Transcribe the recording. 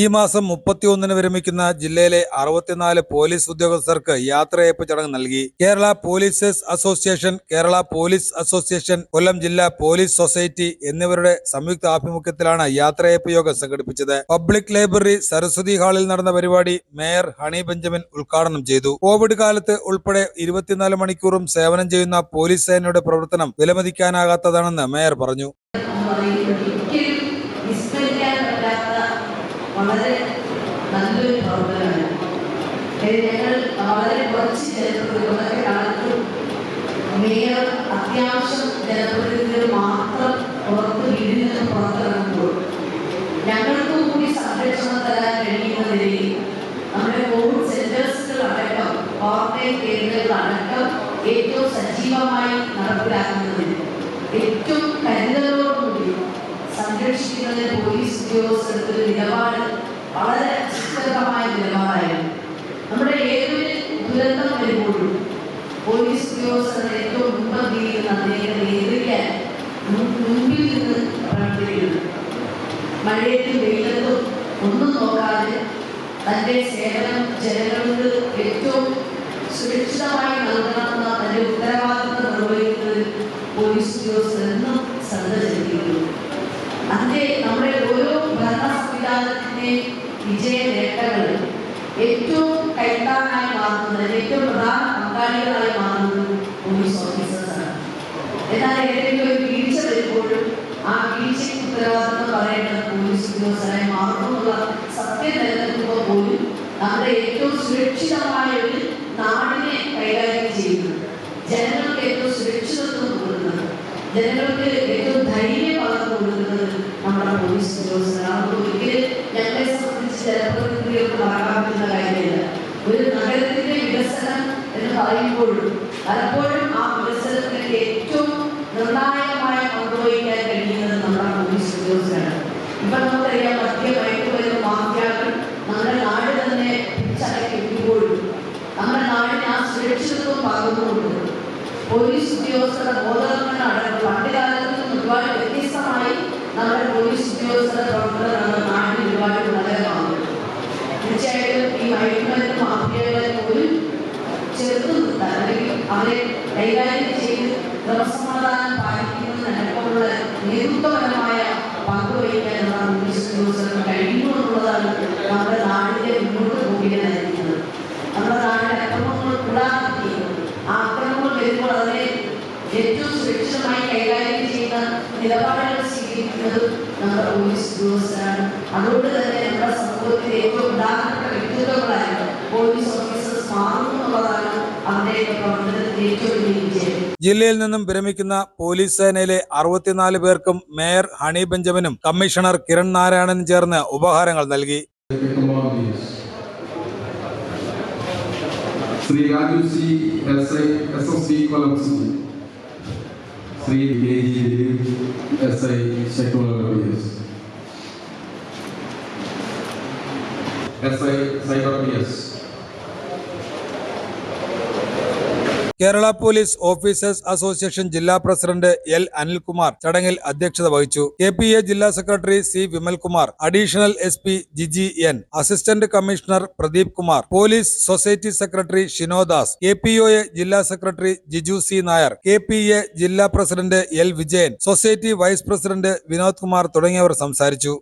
ഈ മാസം മുപ്പത്തിയൊന്നിന് വിരമിക്കുന്ന ജില്ലയിലെ അറുപത്തിനാല് പോലീസ് ഉദ്യോഗസ്ഥർക്ക് യാത്രയയപ്പ് ചടങ്ങ് നൽകി. Kerala പോലീസേഴ്സ് association Kerala police association Kollam ജില്ലാ പോലീസ് സൊസൈറ്റി എന്നിവരുടെ സംയുക്ത ആഭിമുഖ്യത്തിലാണ് യാത്രയയപ്പ് യോഗം സംഘടിപ്പിച്ചത്. പബ്ലിക് ലൈബ്രറി സരസ്വതി ഹാളിൽ നടന്ന പരിപാടി മേയർ ഹണി ബെഞ്ചമിൻ ഉദ്ഘാടനം ചെയ്തു. കോവിഡ് കാലത്ത് ഉൾപ്പെടെ ഇരുപത്തിനാല് മണിക്കൂറും സേവനം ചെയ്യുന്ന പോലീസ് സേനയുടെ പ്രവർത്തനം വിലമതിക്കാനാകാത്തതാണെന്ന് മേയർ പറഞ്ഞു. വളരെ നല്ലൊരു പ്രവർത്തനമാണ്. ഞങ്ങൾ വളരെ കുറച്ച് ജനപ്രതിനിധികളൊക്കെ കാലത്ത് മേയർ അത്യാവശ്യം ജനപ്രതിനിധികൾ മാത്രം പുറത്ത് വീടിൽ നിന്ന് പുറത്തിറങ്ങുമ്പോൾ ഞങ്ങൾക്ക് കൂടി സംരക്ഷണം തരാൻ കഴിയുന്ന നിലയിൽ നമ്മുടെ കോവിഡ് സെന്റേഴ്സുകളടക്കം ക്വാറന്റൈൻ കേന്ദ്രങ്ങളടക്കം ഏറ്റവും സജീവമായി നടപ്പിലാക്കുന്നതിന് ഏറ്റവും കരുതലോടുകൂടി സംരക്ഷിക്കുന്നതിന് പോലീസ് ഉദ്യോഗസ്ഥർക്ക് നിലപാട് വളരെ സുസ്ഥിരമായ നിലപാടായിരുന്നു. നമ്മുടെ ഏതൊരു ദുരന്തം വരുമ്പോഴും പോലീസ് ഉദ്യോഗസ്ഥർ ഏറ്റവും മുൻപന്തിയിൽ നിന്ന് നിയന്ത്രിക്കാൻ മുൻ- മുൻപിൽ നിന്ന് പ്രവർത്തിക്കുന്നത്. മഴയത്തും വെയിലത്തും ഒന്നും നോക്കാതെ തന്റെ സേവനം ജനങ്ങൾക്ക് ഏറ്റവും സുരക്ഷിതമായി നൽകണമെന്ന വിജയ നേട്ടങ്ങളിൽ ഏറ്റവും കൈത്താങ്ങായി മാറുന്നത് ഏറ്റവും പ്രധാന പങ്കാളികളായി മാറുന്നത് പോലീസ് ഓഫീസേഴ്സാണ് എന്നാൽ ഏതെങ്കിലും ഒരു വീഴ്ച വരുമ്പോഴും ആ വീഴ്ചയ്ക്ക് ഉത്തരവാദിത്വം പറയേണ്ടത് പോലീസ് ഉദ്യോഗസ്ഥരായി മാറുമെന്നുള്ള സത്യം നിലനിൽക്കുമ്പോൾ പോലും നമ്മുടെ ഏറ്റവും സുരക്ഷിതമായ ഒരു നാടിനെ കൈകാര്യം ചെയ്യുന്നത് ജനങ്ങൾക്ക് ഏറ്റവും സുരക്ഷിതത്വം കൊടുക്കുന്നത് ജനങ്ങൾക്ക് ഏറ്റവും ധൈര്യം പകർന്നു കൊടുക്കുന്നത് നമ്മുടെ പോലീസ് ഉദ്യോഗസ്ഥരാണ്. ഒരിക്കലും പറയുമ്പോഴും പലപ്പോഴും ആ വികസനത്തിന് ഏറ്റവും നിർണായകമായ പങ്കുവഹിക്കാൻ കഴിയുന്നത് നമ്മുടെ പോലീസ് ഉദ്യോഗസ്ഥരാണ്. ഇപ്പൊ നമുക്കറിയാം മധ്യ മയക്കുമരുന്ന് മാഫിയാക്കൾ നമ്മുടെ നാട് തന്നെ പിടിച്ചടക്കിപ്പോഴും നമ്മുടെ നാടിന് ആ സുരക്ഷിതത്വം പകർന്നുകൊണ്ട് പോലീസ് ഉദ്യോഗസ്ഥരുടെ ബോധവൽക്കരണം അടക്കം പണ്ട് കാലത്ത് ഒരുപാട് വ്യത്യസ്തമായി നമ്മുടെ പോലീസ് ഉദ്യോഗസ്ഥരുടെ പ്രവർത്തനം നമ്മുടെ നാടിന് ഒരുപാട് ഗുണകരമാകുന്നു തീർച്ചയായിട്ടും ഈ മയക്കുമരുന്ന് മാഫിയകളെ പോലും ചെറുത്തു നിർത്താൻ അല്ലെങ്കിൽ അവരെ കൈകാര്യം ചെയ്ത് ക്രമസമാധാനം പാലിക്കുന്നതിനടക്കമുള്ള നേതൃത്വപരമായ പങ്ക് വഹിക്കാൻ നമ്മുടെ പോലീസ് ഉദ്യോഗസ്ഥർക്ക് കഴിയുന്നു എന്നുള്ളതാണ് നമ്മുടെ നാടിന്റെ മുന്നോട്ട് പോകിനെ നയിക്കുന്നത് നമ്മുടെ നാടിന്റെ അക്രമങ്ങൾ കൂടാതെ ആ അക്രമങ്ങൾ വരുമ്പോൾ അതിനെ ഏറ്റവും സുരക്ഷിതമായി കൈകാര്യം ചെയ്യുന്ന നിലപാടുകൾ സ്വീകരിക്കുന്നത് നമ്മുടെ പോലീസ് ഉദ്യോഗസ്ഥരാണ്. അതുകൊണ്ട് തന്നെ നമ്മുടെ സമൂഹത്തിൽ ഏറ്റവും പ്രധാനപ്പെട്ട വ്യക്തിത്വങ്ങളായ പോലീസ് ഓഫീസേഴ്സ് മാറുന്നു എന്നുള്ളതാണ് അവരുടെയൊക്കെ പ്രവർത്തനത്തിന്റെ ഏറ്റവും വലിയ വിജയം ജില്ലയിൽ നിന്നും വിരമിക്കുന്ന പോലീസ് സേനയിലെ അറുപത്തിനാല് പേർക്കും മേയർ ഹണി ബെഞ്ചമിനും കമ്മീഷണർ കിരൺ നാരായണനും ചേർന്ന് ഉപഹാരങ്ങൾ നൽകി. Shri Raju C S I Sreeji cyber P S. Kerala police officers association ജില്ലാ പ്രസിഡന്റ് എൽ അനിൽകുമാർ ചടങ്ങിൽ അധ്യക്ഷത വഹിച്ചു. കെ പി എ ജില്ലാ secretary C Vimalkumar additional S P Jiji N assistant commissioner Pradeep Kumar police society secretary Shinodas K P O A ജില്ലാ secretary Jiju C Nair K P A ജില്ലാ president L Vijayan society vice president Vinod Kumar തുടങ്ങിയവർ സംസാരിച്ചു.